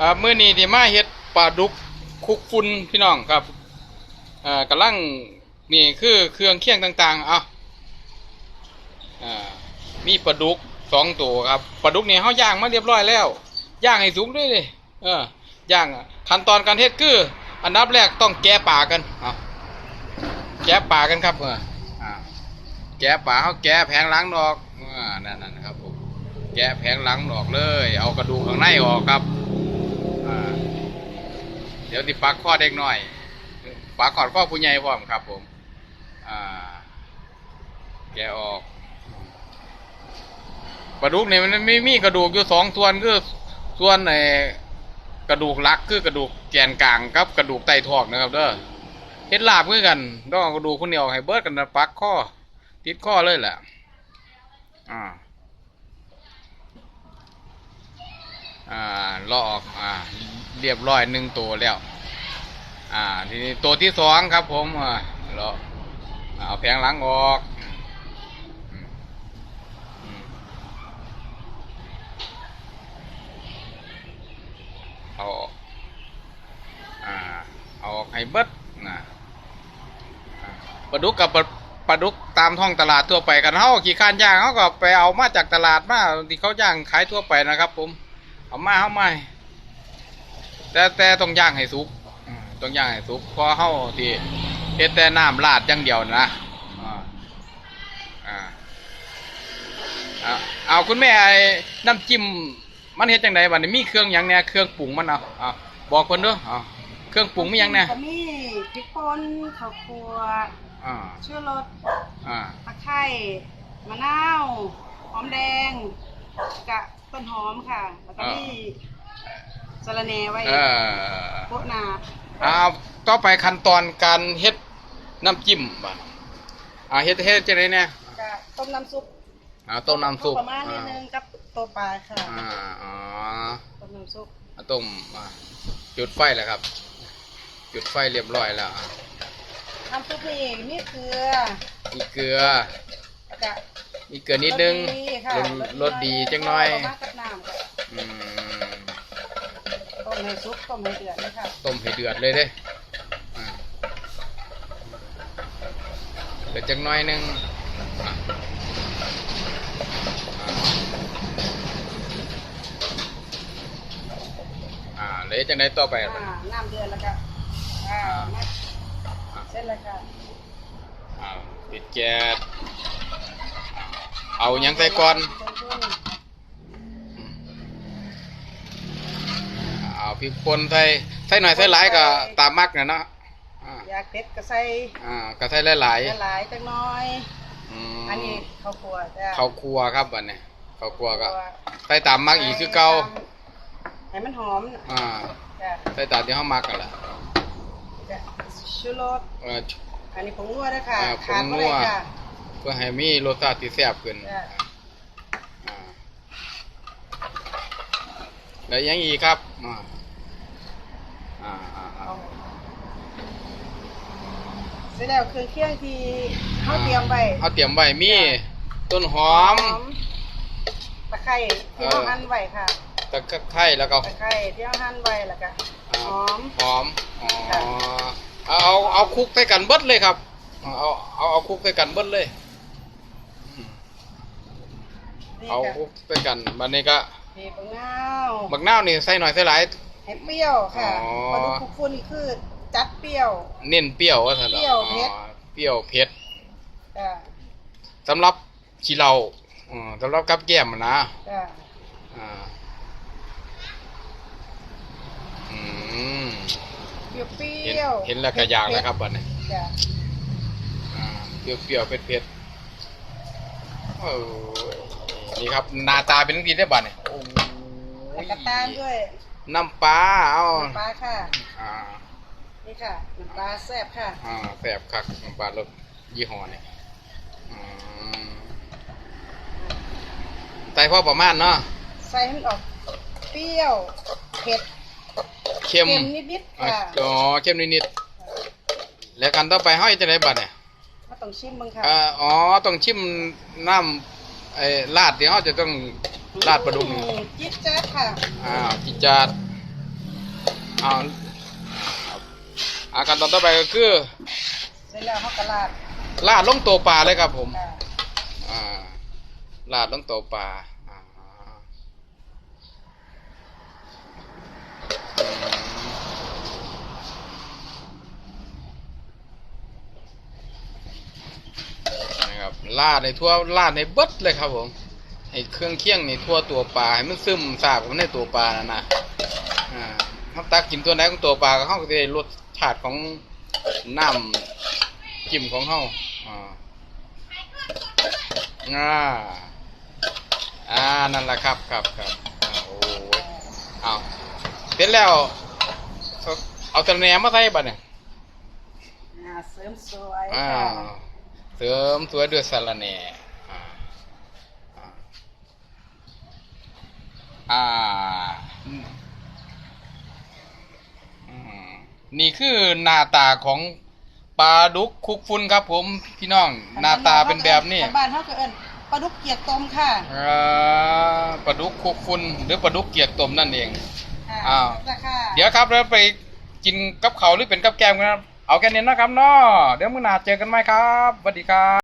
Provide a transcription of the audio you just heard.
อ่ามื้อนี้ที่มาเฮ็ดปลาดุกคุกฝุ่นพี่น้องครับอ่ากำลังนี่คือเครื่องเคียงต่างๆเอาอ่ามีปลาดุกสองตัวครับปลาดุกนี่เฮาย่างมาเรียบร้อยแล้วย่างให้สุกด้วยดิเออย่างขั้นตอนการเฮ็ดคือ อันดับแรกต้องแกะปลากันเอาแกะปลากันครับเออแกะปลาเฮาแกะแผงหลังออกอ่านั่นๆครับผมแกะแผงหลังออกเลย เอากระดูกข้างในออกครับ ดี๋ยวติปักข้อเด็กหน่อยปักขอดข้อผู้ใหญ่พร้อมครับ ผมอ่าแกออกกระดูกเนี่ยมันไม่มีกระดูกอยู่สองส่วนคือส่วนไอ้กระดูกลักคือกระดูกแกนกลางครับ กระดูกไตท้องนะครับเด้อเฮ็ดลาบคือกันต้องกระดูกคนเดียวให้เบิดกันนะปักข้อติดข้อเลยแหละอ่าอ่าลอกอ่า เรียบร้อยหนึ่งตัวแล้ว อ่า ทีนี้ตัวที่สองครับผมเลาเอาแผงหลังออกอืมอืมเอาอ่าเอาออกให้เบิดนะปลาดุกกับปลาปลาดุกตามท้องตลาดทั่วไปกันเฮาขี่ข้านย่างเขาก็ไปเอามาจากตลาดมาที่เขาย่างขายทั่วไปนะครับ ผม เอามาเอาไมา แต่แต่ต้องย่างให้สุกอืมต้องย่างให้สุกเพอเฮาที่เฮ็ดแต่น้ำราดอย่างเดียวนะอ่าอ่าอ่าเอาคุณแม่ไอ้น้ำจิ้มมันเฮ็ดจังไดบัดนี้มีเครื่องหยังแหน่เครื่องปรุงมันเอาเอาบอกเพิ่นเด้อเอาเครื่องปรุงมีหยังแหน่ก็มีพริกป่นข้าวคั่วอ่าชูรสอ่าตะไคร้มะนาวหอมแดงกะต้นหอมค่ะแล้วก็มี สะระแหน่ไว้เออโปะหนาเอาต่อไปขั้นตอนการเฮ็ดน้ำจิ้มบัดอ่าเฮ็ดเฮ็ดจังได๋เนี่ยกะต้มน้ำซุปอ่าต้มน้ำซุปประมาณนิดนึงกับตัวปลาค่ะอ่าอ๋อต้มน้ำซุปอ่าต้มอ่าจุดไฟแล้วครับ จุดไฟเรียบร้อยแล้วอะน้ำซุปนี่มีเกลือมีเกลือแล้วก็มีเกลือนิดนึงรสดีค่ะรสรสดีจังหน่อยประมาณกับน้ำค่ะอืมต้ มให้ซุปต้มให้เดือดเลยค่ะต้มให้เดือดเลยเด้อ่าเดือดจังหน่อยหนึงอะอ่าเลยจังไดต่อไปอ่าน้ำเดือดแล้วก็อ่ามัดเสร็จแล้วค่ะอ่าปิดแก๊สเอาหยังใส่ก่อนเอา พริกป่นใส่ใส่หน่อยใส่หลายก็ตามมักนะเนาะอ่าอยากเผ็ดก็ใส่อ่าก็ใส่หลายหลายๆจังน้อย ๆอืมอันนี้ข้าวคั่วจ้ะข้าวครัวครับบัดนี้ข้าวครัวก็ใส่ตามมักอีกคือเก่าให้มันหอมอ่าจ้ะใส่ตามที่เฮามักกันล่ะจ้ะชูรสเออ อันนี้ผงนัวด้วยค่ะอ่าผงขาดบ่นัได้วค่ะ เพื่อให้มีรสชาติที่แซ่บขึ้นจ้ะ อ่าแล้วยังอีกครับอ่า อ่าอ่าอ่าเสร็จแล้วเครื่องเคียงที่เขาเตรียมไว้เอาเตรียมไว้มีต้นหอม ตะไคร้ที่เราหั่นไว้ค่ะ ตะไคร้แล้วก็ตะไคร้ที่เราหั่นไว้แล้วก็หอมหอมอ๋อเอาเอาเอาคลุกใส่กันเบิดเลยครับ เอาเอาเอาคลุกใส่กันเบิดเลยอืมนี่เอาค่ะคลุกใส่กันบัดนี้ก็นี่บักนาวบักนาวนี่ใส่หน่อยใส่หลาย ให้เปรี้ยวค่ะอ๋อ ปลาดุกคุกฟุ้นนี่คือจัดเปรี้ยว เน้นเปรี้ยวว่าซั่นดอกเปรี้ยวเผ็ด อ๋อเปรี้ยวเผ็ดจ้ะสำหรับขี้เหล้าอืมสำหรับกับแก้มอะนะ จ้ะอ่าอืมเปรี้ยวเปเห็นรี้ยวเห็นแล้วก็อยากแล้วครับบัดนี้จ้ะอ่าเปรี้ยวๆเผ็ดๆโอ้ยนี่ครับหน้าตาเป็นจังซี่ได้อบัดนี้โอ้ย แล้วก็ตามด้วย น้ำปลาเอาน้ำปลาค่ะ อ่านี่ค่ะน้ำปลาแซ่บค่ะ อ่าแซ่บคักน้ำปลารสยี่ห้อนี่อืมใส่พอประมาณเนาะใส่ให้มันออกเปรี้ยว เผ็ดเค็มเค็มนิดๆอ่าค่ะอ๋อเค็มนิดๆแล้วกันต่อไปเฮาจะได้บัดเนี่ยมาต้องชิมมึงค่ะอ่าอ๋อต้องชิมน้ำไอ้ลาดที่เฮาจะต้อง ลาดปลาดุกนี่อืมจิ๊ดจ๊าดค่ะอ่าจิจาดเอาครับอาการตอนต่อไปก็คือเสร็จแล้วเขาก็ราดลาดลงตัวปลาเลยครับผมค่ะอ่าลาดลงตัวปลาอ่าอืมนะครับลาดในทั่วลาดในเบิดเลยครับผม ให้เครื่องเคียงในทั่วตัวปลาให้มันซึมซาบกันในตัวปลานั่นนะอ่าเขาตักกินตัวไหนของตัวปลาก็เขาก็จะได้รสชาติของน้ำจิ้มของเขาอ่าอ่าอ่านั่นแหละครับครับครับอ่าโอ้ยเอาเสร็จแล้ว เอาเอาตะแหนมมาใส่บัดเนี่ยอ่าเสริมสวยอ่าค่ะเสริมสวยด้วยสะระแหน่อ่าอ่า อ่าอืมอืมนี่คือหน้าตาของปลาดุกคุกฟุนครับ ผมพี่น้องหน้าตาเป็นแบบนี้ชาวบ้านเขาก็เอิ้นปลาดุกเกียกต้มค่ะอ่าปลาดุกคุกฟุนหรือปลาดุกเกียกต้มนั่นเองค่ะอ้าวราคาเดี๋ยวครับเราไปกินกับเขาวหรือเป็นกับแกล้มกันครับเอาแค่นี้นะครับเนาะเดี๋ยวมื้อหน้าเจอกันไหมครับสวัสดีครับ